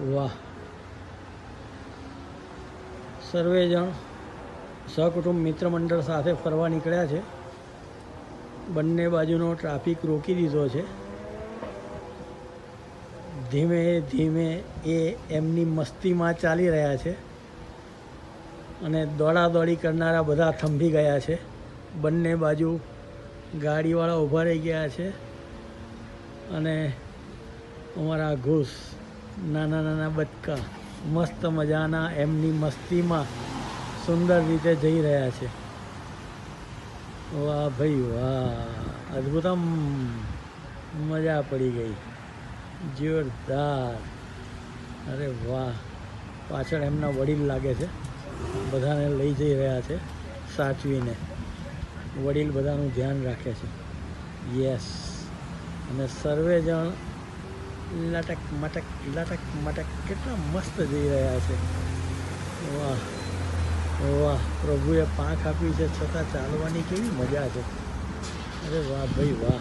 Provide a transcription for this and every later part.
વાહ. સર્વે જણ સહકુટુંબ મિત્ર મંડળ સાથે ફરવા નીકળ્યા છે. બંને બાજુનો ટ્રાફિક રોકી દીધો છે. ધીમે ધીમે એ એમની મસ્તીમાં ચાલી રહ્યા છે. અને દોડાદોડી કરનારા બધા થંભી ગયા છે. બંને બાજુ ગાડીવાળા ઊભા રહી ગયા છે. અને અમારા ઘૂસ નાના નાના બચકા, મસ્ત મજાના એમની મસ્તીમાં સુંદર રીતે જઈ રહ્યા છે. વાહ ભાઈ વાહ, અદ્ભુતમ મજા પડી ગઈ. જોરદાર. અરે વાહ, પાછળ એમના વડીલ લાગે છે. બધાને લઈ જઈ રહ્યા છે, સાચવીને. વડીલ બધાનું ધ્યાન રાખે છે. યસ અને સર્વે જણ લટક મટક લટક મટક કેટલા મસ્ત જઈ રહ્યા છે. વાહ વાહ, પ્રભુએ પાંખ આપી છે છતાં ચાલવાની કેવી મજા છે. અરે વાહ ભાઈ વાહ,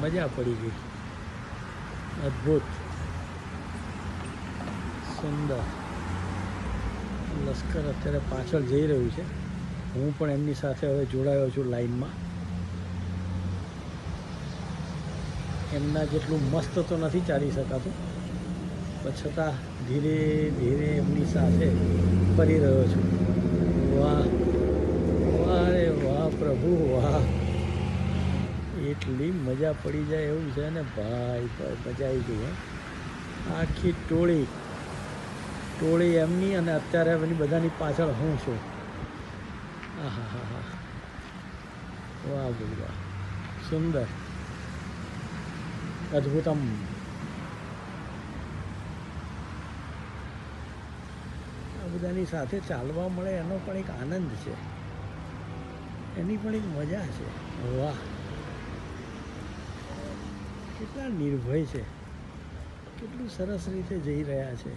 મજા પડી ગઈ. અદ્ભુત. સુંદર. લશ્કર અત્યારે પાછળ જઈ રહ્યું છે. હું પણ એમની સાથે હવે જોડાયો છું લાઈનમાં. એમના જેટલું મસ્ત તો નથી ચાલી શકાતું, પણ છતાં ધીરે ધીરે એમની સાથે ફરી રહ્યો છું. વાહ વાહ રે વાહ પ્રભુ, વાહ. એટલી મજા પડી જાય એવું છે ને? ભાઈ ભાઈ, મજા આવી ગઈ આખી ટોળી ટોળી એમની અને અત્યારે એમની બધાની પાછળ હું છું. આહા હા હા વાહ ગુરુ વાહ. સુંદર. અદ્ભુતમ આ બધાની સાથે ચાલવા મળે એનો પણ એક આનંદ છે એની પણ એક મજા છે વાહ કેટલા નિર્ભય છે કેટલું સરસ રીતે જઈ રહ્યા છે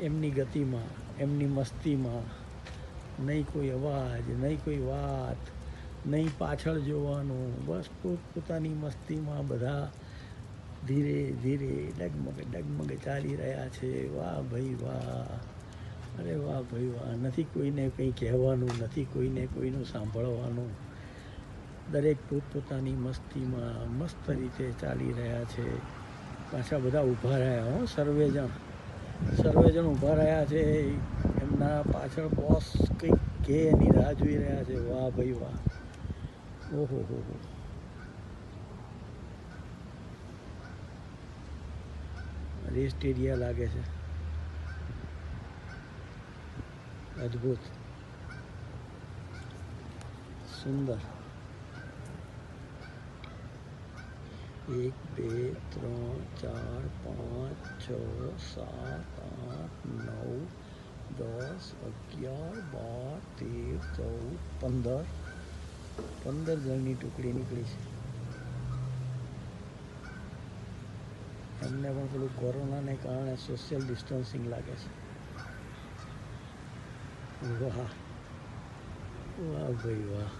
એમની ગતિમાં એમની મસ્તીમાં નહીં કોઈ અવાજ નહીં કોઈ વાત નહીં પાછળ જોવાનું બસ પોતપોતાની મસ્તીમાં બધા ધીરે ધીરે ડગમગે ડગમગે ચાલી રહ્યા છે. વાહ ભાઈ વાહ. અરે વાહ ભાઈ વાહ. નથી કોઈને કંઈ કહેવાનું, નથી કોઈને કોઈનું સાંભળવાનું. દરેક પોતપોતાની મસ્તીમાં મસ્ત રીતે ચાલી રહ્યા છે. પાછા બધા ઊભા રહ્યા હો, સર્વેજણ. સર્વેજણ ઊભા રહ્યા છે. એમના પાછળ બોસ કંઈક કે એની રાહ જોઈ રહ્યા છે. વાહ ભાઈ વાહ. ઓહો, હો હો. રેસ્ટ એરિયા લાગે છે અદ્ભુત સુંદર એક બે ત્રણ ચાર પાંચ છ સાત આઠ નવ દસ અગિયાર બાર તેર ચૌદ પંદર પંદર જણની ટુકડી નીકળી છે એમને પણ પેલું કોરોનાને કારણે સોશિયલ ડિસ્ટન્સિંગ લાગે છે. વાહ. વાહ ભાઈ વાહ.